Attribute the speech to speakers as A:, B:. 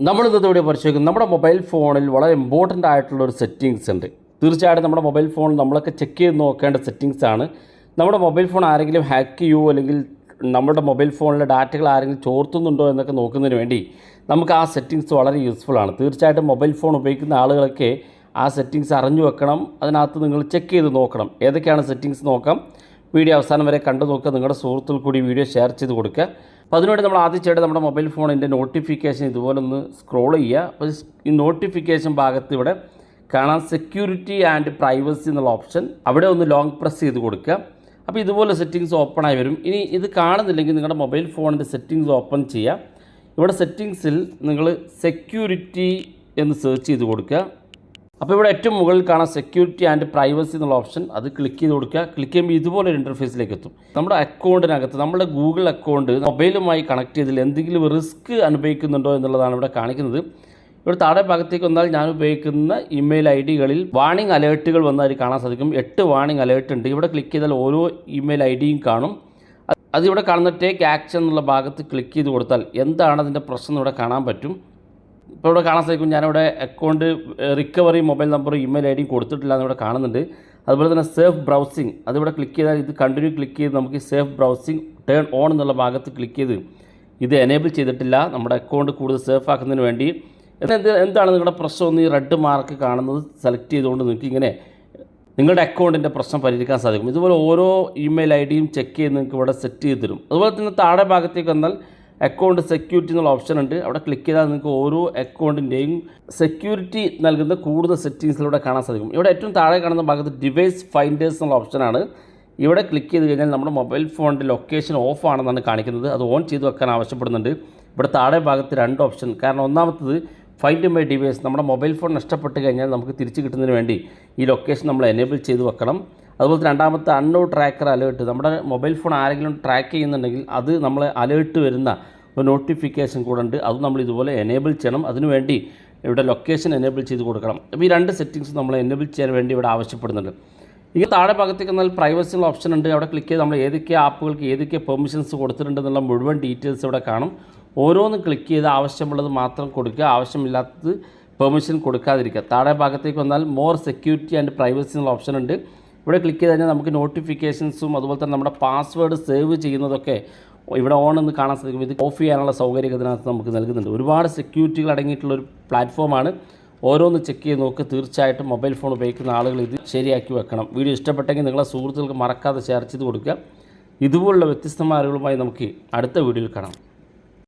A: നമ്മൾ ഇന്നത്തെ ഇവിടെ പരിശോധിക്കും നമ്മുടെ മൊബൈൽ ഫോണിൽ വളരെ ഇമ്പോർട്ടന്റ് ആയിട്ടുള്ള ഒരു സെറ്റിങ്സ് ഉണ്ട്. തീർച്ചയായിട്ടും നമ്മുടെ മൊബൈൽ ഫോൺ നമ്മളൊക്കെ ചെക്ക് ചെയ്ത് നോക്കേണ്ട സെറ്റിങ്സ് ആണ്. നമ്മുടെ മൊബൈൽ ഫോൺ ആരെങ്കിലും ഹാക്ക് ചെയ്യുമോ അല്ലെങ്കിൽ നമ്മുടെ മൊബൈൽ ഫോണിലെ ഡാറ്റകൾ ആരെങ്കിലും ചോർത്തുന്നുണ്ടോ എന്നൊക്കെ നോക്കുന്നതിന് വേണ്ടി നമുക്ക് ആ സെറ്റിങ്സ് വളരെ യൂസ്ഫുൾ ആണ്. തീർച്ചയായിട്ടും മൊബൈൽ ഫോൺ ഉപയോഗിക്കുന്ന ആളുകളൊക്കെ ആ സെറ്റിങ്സ് അറിഞ്ഞു വെക്കണം. അതിനകത്ത് നിങ്ങൾ ചെക്ക് ചെയ്ത് നോക്കണം. ഏതൊക്കെയാണ് സെറ്റിങ്സ് നോക്കാം? വീഡിയോ അവസാനം വരെ കണ്ടു നോക്കുക. നിങ്ങളുടെ സുഹൃത്തുക്കൾ കൂടി വീഡിയോ ഷെയർ ചെയ്ത് കൊടുക്കുക. അപ്പോൾ അതിനുവേണ്ടി നമ്മൾ ആദ്യം ചെയ്യേണ്ടത് നമ്മുടെ മൊബൈൽ ഫോണിന്റെ നോട്ടിഫിക്കേഷൻ ഇതുപോലെ ഒന്ന് സ്ക്രോൾ ചെയ്യുക. അപ്പോൾ ഈ നോട്ടിഫിക്കേഷൻ ഭാഗത്ത് ഇവിടെ കാണാൻ സെക്യൂരിറ്റി ആൻഡ് പ്രൈവസി എന്നുള്ള ഓപ്ഷൻ അവിടെ ഒന്ന് ലോങ് പ്രസ് ചെയ്ത് കൊടുക്കുക. അപ്പോൾ ഇതുപോലെ സെറ്റിങ്സ് ഓപ്പൺ ആയി വരും. ഇനി ഇത് കാണുന്നില്ലെങ്കിൽ നിങ്ങളുടെ മൊബൈൽ ഫോണിന്റെ സെറ്റിങ്സ് ഓപ്പൺ ചെയ്യുക. ഇവിടെ സെറ്റിങ്സിൽ നിങ്ങൾ സെക്യൂരിറ്റി എന്ന് സെർച്ച് ചെയ്ത് കൊടുക്കുക. അപ്പോൾ ഇവിടെ ഏറ്റവും മുകളിൽ കാണാൻ സെക്യൂരിറ്റി ആൻഡ് പ്രൈവസി എന്നുള്ള ഓപ്ഷൻ അത് ക്ലിക്ക് ചെയ്ത് കൊടുക്കുക. ക്ലിക്ക് ചെയ്യുമ്പോൾ ഇതുപോലെ ഒരു ഇന്റർഫേസിലേക്ക് എത്തും. നമ്മുടെ അക്കൗണ്ടിനകത്ത് നമ്മുടെ ഗൂഗിൾ അക്കൗണ്ട് മൊബൈലുമായി കണക്ട് ചെയ്തതിൽ എന്തെങ്കിലും റിസ്ക് അനുഭവിക്കുന്നുണ്ടോ എന്നുള്ളതാണ് ഇവിടെ കാണിക്കുന്നത്. ഇവിടെ താഴെ ഭാഗത്തേക്ക് വന്നാൽ ഞാൻ ഉപയോഗിക്കുന്ന ഇമെയിൽ ഐ ഡികളിൽ വാണിംഗ് അലേർട്ടുകൾ വന്നതായി കാണാൻ സാധിക്കും. എട്ട് വാണിംഗ് അലേർട്ട് ഉണ്ട്. ഇവിടെ ക്ലിക്ക് ചെയ്താൽ ഓരോ ഇമെയിൽ ഐ ഡിയും കാണും. അത് അതിവിടെ കാണുന്ന ടേക്ക് ആക്ഷൻ എന്നുള്ള ഭാഗത്ത് ക്ലിക്ക് ചെയ്ത് കൊടുത്താൽ എന്താണ് അതിന്റെ പ്രശ്നം ഇവിടെ കാണാൻ പറ്റും. ഇപ്പോൾ ഇവിടെ കാണാൻ സാധിക്കും. ഞാനിവിടെ account recovery mobile number email I ഡിയും കൊടുത്തിട്ടില്ല എന്നിവിടെ കാണുന്നുണ്ട്. അതുപോലെ തന്നെ സേഫ് ബ്രൗസിങ് അതിവിടെ ക്ലിക്ക് ചെയ്താൽ ഇത് കണ്ടിന്യൂ ക്ലിക്ക് ചെയ്ത് നമുക്ക് സേഫ് ബ്രൗസിങ് ടേൺ ഓൺ എന്നുള്ള ഭാഗത്ത് ക്ലിക്ക് ചെയ്ത് ഇത് എനേബിൾ ചെയ്തിട്ടില്ല. നമ്മുടെ അക്കൗണ്ട് കൂടുതൽ സേഫ് ആക്കുന്നതിന് വേണ്ടി. എന്ത് എന്താണ് നിങ്ങളുടെ പ്രശ്നം? ഒന്ന് ഈ റെഡ് മാർക്ക് കാണുന്നത് സെലക്ട് ചെയ്തുകൊണ്ട് നിങ്ങൾക്ക് ഇങ്ങനെ നിങ്ങളുടെ അക്കൗണ്ടിന്റെ പ്രശ്നം പരിഹരിക്കാൻ സാധിക്കും. ഇതുപോലെ ഓരോ ഇമെയിൽ ഐ ഡിയും ചെക്ക് ചെയ്ത് നിങ്ങൾക്ക് ഇവിടെ സെറ്റ് ചെയ്ത് തരും. അതുപോലെ തന്നെ താഴെ ഭാഗത്തേക്ക് വന്നാൽ അക്കൗണ്ട് സെക്യൂരിറ്റി എന്നുള്ള ഓപ്ഷൻ ഉണ്ട്. അവിടെ ക്ലിക്ക് ചെയ്താൽ നിങ്ങൾക്ക് ഓരോ അക്കൗണ്ടിന്റെയും സെക്യൂരിറ്റി നൽകുന്ന കൂടുതൽ സെറ്റിങ്സിലൂടെ കാണാൻ സാധിക്കും. ഇവിടെ ഏറ്റവും താഴെ കാണുന്ന ഭാഗത്ത് ഡിവൈസ് ഫൈൻഡേഴ്സ് എന്നുള്ള ഓപ്ഷനാണ് ഇവിടെ ക്ലിക്ക് ചെയ്ത് കഴിഞ്ഞാൽ നമ്മുടെ മൊബൈൽ ഫോണിന്റെ ലൊക്കേഷൻ ഓഫ് ആണെന്നാണ് കാണിക്കുന്നത്. അത് ഓൺ ചെയ്ത് വെക്കാൻ ആവശ്യപ്പെടുന്നുണ്ട്. ഇവിടെ താഴെ ഭാഗത്ത് രണ്ട് ഓപ്ഷൻ കാരണം ഒന്നാമത്തത് ഫൈൻഡ് മൈ ഡിവൈസ് നമ്മുടെ മൊബൈൽ ഫോൺ നഷ്ടപ്പെട്ട് കഴിഞ്ഞാൽ നമുക്ക് തിരിച്ച് കിട്ടുന്നതിന് വേണ്ടി ഈ ലൊക്കേഷൻ നമ്മൾ എനേബിൾ ചെയ്ത് വെക്കണം. അതുപോലെ തന്നെ രണ്ടാമത്തെ അൺനോ ട്രാക്കർ അലേർട്ട് നമ്മുടെ മൊബൈൽ ഫോൺ ആരെങ്കിലും ട്രാക്ക് ചെയ്യുന്നുണ്ടെങ്കിൽ അത് നമ്മളെ അലേർട്ട് വരുന്ന ഒരു നോട്ടിഫിക്കേഷൻ കൂടെ ഉണ്ട്. അത് നമ്മൾ ഇതുപോലെ എനേബിൾ ചെയ്യണം. അതിനുവേണ്ടി ഇവിടെ ലൊക്കേഷൻ എനേബിൾ ചെയ്ത് കൊടുക്കണം. അപ്പോൾ ഈ രണ്ട് സെറ്റിങ്സ് നമ്മൾ എനേബിൾ ചെയ്യാൻ വേണ്ടി ഇവിടെ ആവശ്യപ്പെടുന്നുണ്ട്. ഇനി താഴെ ഭാഗത്തേക്ക് വന്നാൽ പ്രൈവസി ഉള്ള ഓപ്ഷൻ ഉണ്ട്. അവിടെ ക്ലിക്ക് ചെയ്ത് നമ്മൾ ഏതൊക്കെ ആപ്പുകൾക്ക് ഏതൊക്കെ പെർമിഷൻസ് കൊടുത്തിട്ടുണ്ട് എന്നുള്ള മുഴുവൻ ഡീറ്റെയിൽസ് ഇവിടെ കാണും. ഓരോന്നും ക്ലിക്ക് ചെയ്ത് ആവശ്യമുള്ളത് മാത്രം കൊടുക്കുക. ആവശ്യമില്ലാത്തത് പെർമിഷൻ കൊടുക്കാതിരിക്കുക. താഴെ ഭാഗത്തേക്ക് വന്നാൽ മോർ സെക്യൂരിറ്റി ആൻഡ് പ്രൈവസി എന്നുള്ള ഓപ്ഷൻ ഉണ്ട്. ഇവിടെ ക്ലിക്ക് ചെയ്ത് കഴിഞ്ഞാൽ നമുക്ക് നോട്ടിഫിക്കേഷൻസും അതുപോലെ തന്നെ നമ്മുടെ പാസ്വേഡ് സേവ് ചെയ്യുന്നതൊക്കെ ഇവിടെ ഓൺ എന്ന് കാണാൻ സാധിക്കും. ഇത് ഓഫ് ചെയ്യാനുള്ള സൗകര്യം ഇതിനകത്ത് നമുക്ക് നൽകുന്നുണ്ട്. ഒരുപാട് സെക്യൂരിറ്റികൾ അടങ്ങിയിട്ടുള്ള ഒരു പ്ലാറ്റ്ഫോമാണ് ഓരോന്ന് ചെക്ക് ചെയ്ത് നോക്ക്. തീർച്ചയായിട്ടും മൊബൈൽ ഫോൺ ഉപയോഗിക്കുന്ന ആളുകൾ ഇത് ശരിയാക്കി വെക്കണം. വീഡിയോ ഇഷ്ടപ്പെട്ടെങ്കിൽ നിങ്ങളെ സുഹൃത്തുക്കൾക്ക് മറക്കാതെ ഷെയർ ചെയ്ത് കൊടുക്കുക. ഇതുപോലുള്ള വ്യത്യസ്തമായ അറിവുകളുമായി നമുക്ക് അടുത്ത വീഡിയോയിൽ കാണാം.